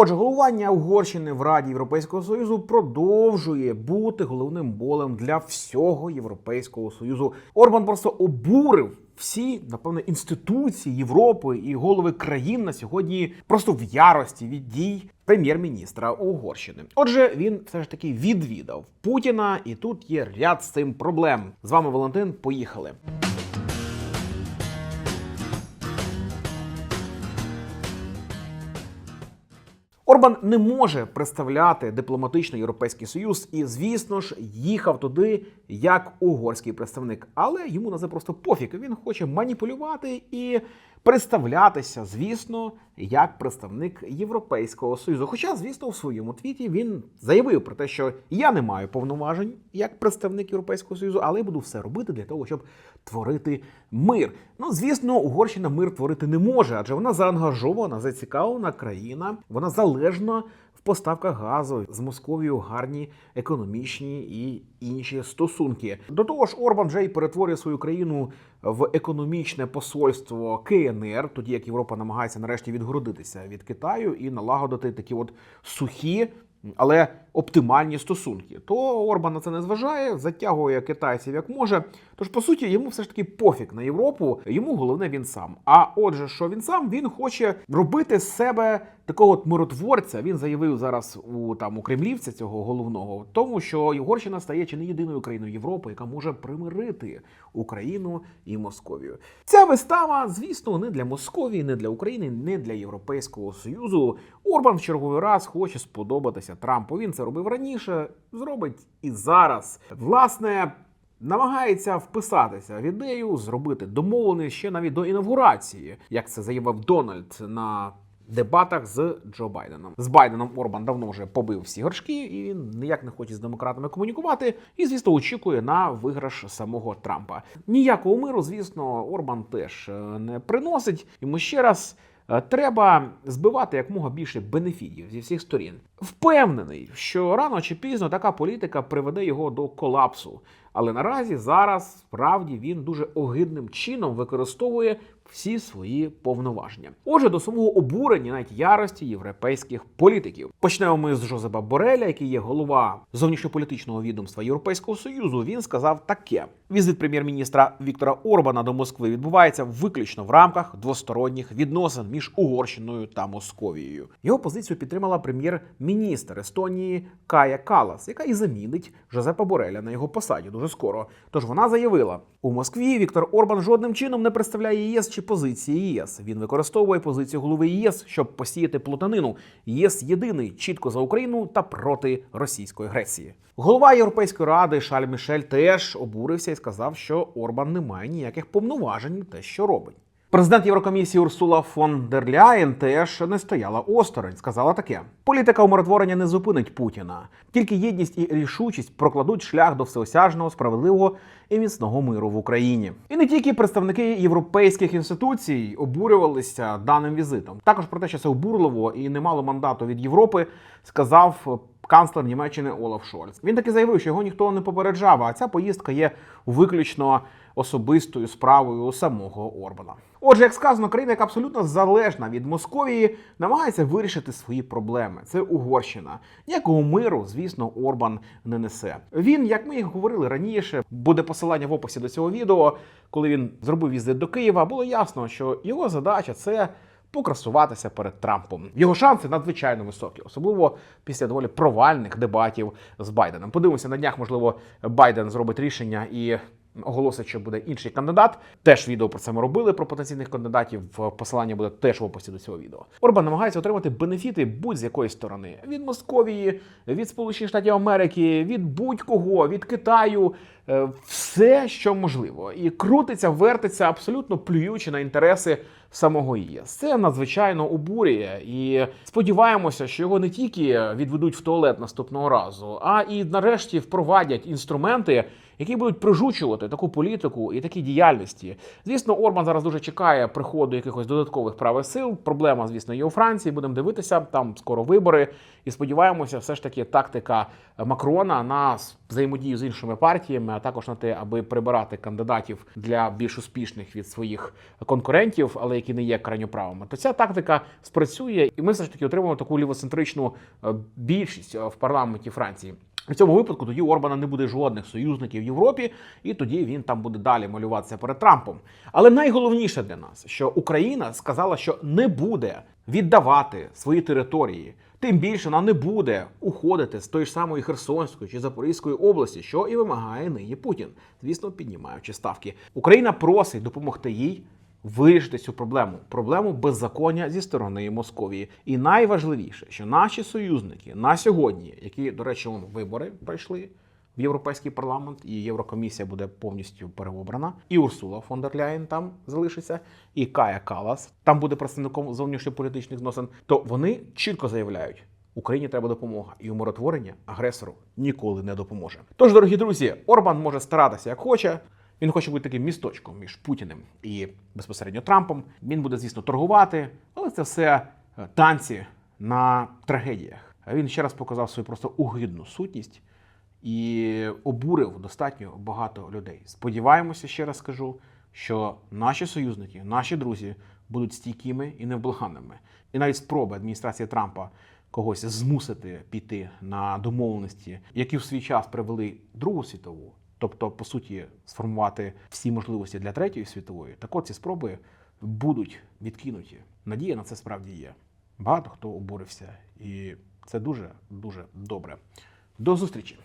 Отже, головування Угорщини в Раді Європейського Союзу продовжує бути головним болем для всього Європейського Союзу. Орбан просто обурив всі, напевно, інституції Європи і голови країн на сьогодні просто в ярості від дій прем'єр-міністра Угорщини. Отже, він все ж таки відвідав Путіна, і тут є ряд з цим проблем. З вами Валентин. Поїхали. Орбан не може представляти дипломатичний європейський союз і, звісно ж, їхав туди як угорський представник. Але йому на це просто пофіг. Він хоче маніпулювати і представлятися, звісно, як представник Європейського союзу. Хоча, звісно, в своєму твіті він заявив про те, що я не маю повноважень як представник Європейського союзу, але буду все робити для того, щоб творити мир. Ну, звісно, Угорщина мир творити не може, адже вона заангажована, зацікавлена країна, вона залежна поставках газу з Московією гарні економічні і інші стосунки. До того ж, Орбан вже й перетворює свою країну в економічне посольство КНР, тоді як Європа намагається нарешті відгородитися від Китаю і налагодити такі от сухі. Але оптимальні стосунки. То Орбан на це не зважає, затягує китайців як може. Тож, по суті, йому все ж таки пофіг на Європу, йому головне він сам. А отже, що він сам він хоче робити з себе такого от миротворця. Він заявив зараз у там у кремлівця цього головного, тому що Угорщина стає чи не єдиною країною Європи, яка може примирити Україну і Московію. Ця вистава, звісно, не для Московії, не для України, не для Європейського Союзу. Орбан в черговий раз хоче сподобатися Трампу. Він це робив раніше, зробить і зараз. Власне. Намагається вписатися в ідею зробити домовленість ще навіть до інавгурації, як це заявив Дональд на дебатах з Джо Байденом. З Байденом Орбан давно вже побив всі горшки, і він ніяк не хоче з демократами комунікувати. І, звісно, очікує на виграш самого Трампа. Ніякого миру, звісно, Орбан теж е, не приносить. Йому ще раз. Е, Треба збивати якмога більше бенефітів зі всіх сторін. Впевнений, що рано чи пізно така політика приведе його до колапсу. Але наразі зараз справді він дуже огидним чином використовує всі свої повноваження. Отже, до самого обурення, навіть ярості європейських політиків. Почнемо ми з Жозепа Бореля, який є голова зовнішньополітичного відомства Європейського союзу. Він сказав таке: візит прем'єр-міністра Віктора Орбана до Москви відбувається виключно в рамках двосторонніх відносин між Угорщиною та Московією. Його позицію підтримала прем'єр-міністр Естонії Кая Калас, яка і замінить Жозепа Бореля на його посаді дуже скоро. Тож вона заявила: у Москві Віктор Орбан жодним чином не представляє ЄС чи позиції ЄС. Він використовує позицію голови ЄС, щоб посіяти плутанину. ЄС єдиний чітко за Україну та проти російської агресії. Голова Європейської ради Шаль Мішель теж обурився і сказав, що Орбан не має ніяких повноважень на те, що робить. Президент Єврокомісії Урсула фон дер Ляєн теж не стояла осторонь. Сказала таке: політика умиротворення не зупинить Путіна. Тільки єдність і рішучість прокладуть шлях до всеосяжного, справедливого і міцного миру в Україні. І не тільки представники європейських інституцій обурювалися даним візитом. Також про те, що це обурливо і не мало мандату від Європи, сказав канцлер Німеччини Олаф Шольц. Він таки заявив, що його ніхто не попереджав. А ця поїздка є виключно особистою справою самого Орбана. Отже, як сказано, країна, яка абсолютно залежна від Московії, намагається вирішити свої проблеми. Це Угорщина. Ніякого миру, звісно, Орбан не несе. Він, як ми і говорили раніше, буде посилання в описі до цього відео. Коли він зробив візит до Києва, було ясно, що його задача це. Покрасуватися перед Трампом його шанси надзвичайно високі, особливо після доволі провальних дебатів з Байденом. Подивимося на днях, можливо, Байден зробить рішення і оголосить, що буде інший кандидат. Теж відео про це ми робили про потенційних кандидатів. Посилання буде теж в описі до цього відео. Орбан намагається отримати бенефіти будь-з якої сторони: від Московії, від Сполучених Штатів Америки, від будь-кого, від Китаю. Е, Все, що можливо, і крутиться, вертиться, абсолютно плюючи на інтереси самого ЄС. Це надзвичайно обурює, і сподіваємося, що його не тільки відведуть в туалет наступного разу, а і нарешті впровадять інструменти, які будуть прижучувати таку політику і такі діяльності. Звісно, Орбан зараз дуже чекає приходу якихось додаткових правих сил. Проблема, звісно, є у Франції. Будемо дивитися, там скоро вибори. І сподіваємося, все ж таки тактика Макрона на взаємодію з іншими партіями, а також на те, аби прибирати кандидатів для більш успішних від своїх конкурентів, але які не є крайньоправими. То ця тактика спрацює, і ми все ж таки отримаємо таку лівоцентричну е, більшість е, в парламенті Франції. В цьому випадку тоді у Орбана не буде жодних союзників в Європі, і тоді він там буде далі малюватися перед Трампом. Але найголовніше для нас, що Україна сказала, що не буде віддавати свої території. Тим більше вона не буде уходити з тої ж самої Херсонської чи Запорізької області, що і вимагає нині Путін, звісно, піднімаючи ставки. Україна просить допомогти їй вирішити цю проблему проблему беззаконня зі сторони Московії. І найважливіше, що наші союзники на сьогодні, які, до речі, вибори пройшли в Європейський парламент, і Єврокомісія буде повністю переобрана, і Урсула фон дер Ляєн там залишиться, і Кая Калас там буде представником зовнішньополітичних зносин. То вони чітко заявляють. Україні треба допомога, і умиротворення агресору ніколи не допоможе. Тож, дорогі друзі, Орбан може старатися як хоче. Він хоче бути таким місточком між Путіним і безпосередньо Трампом. Він буде, звісно, торгувати, але це все е, танці на трагедіях. Він ще раз показав свою просто угидну сутність і обурив достатньо багато людей. Сподіваємося, ще раз скажу, що наші союзники, наші друзі будуть стійкими і невблаганними. І навіть спроби адміністрації Трампа когось змусити піти на домовленості, які в свій час привели Другу світову, тобто, по суті, сформувати всі можливості для третьої світової, так от ці спроби будуть відкинуті. Надія на це справді є. Багато хто обурився, і це дуже дуже добре. До зустрічі!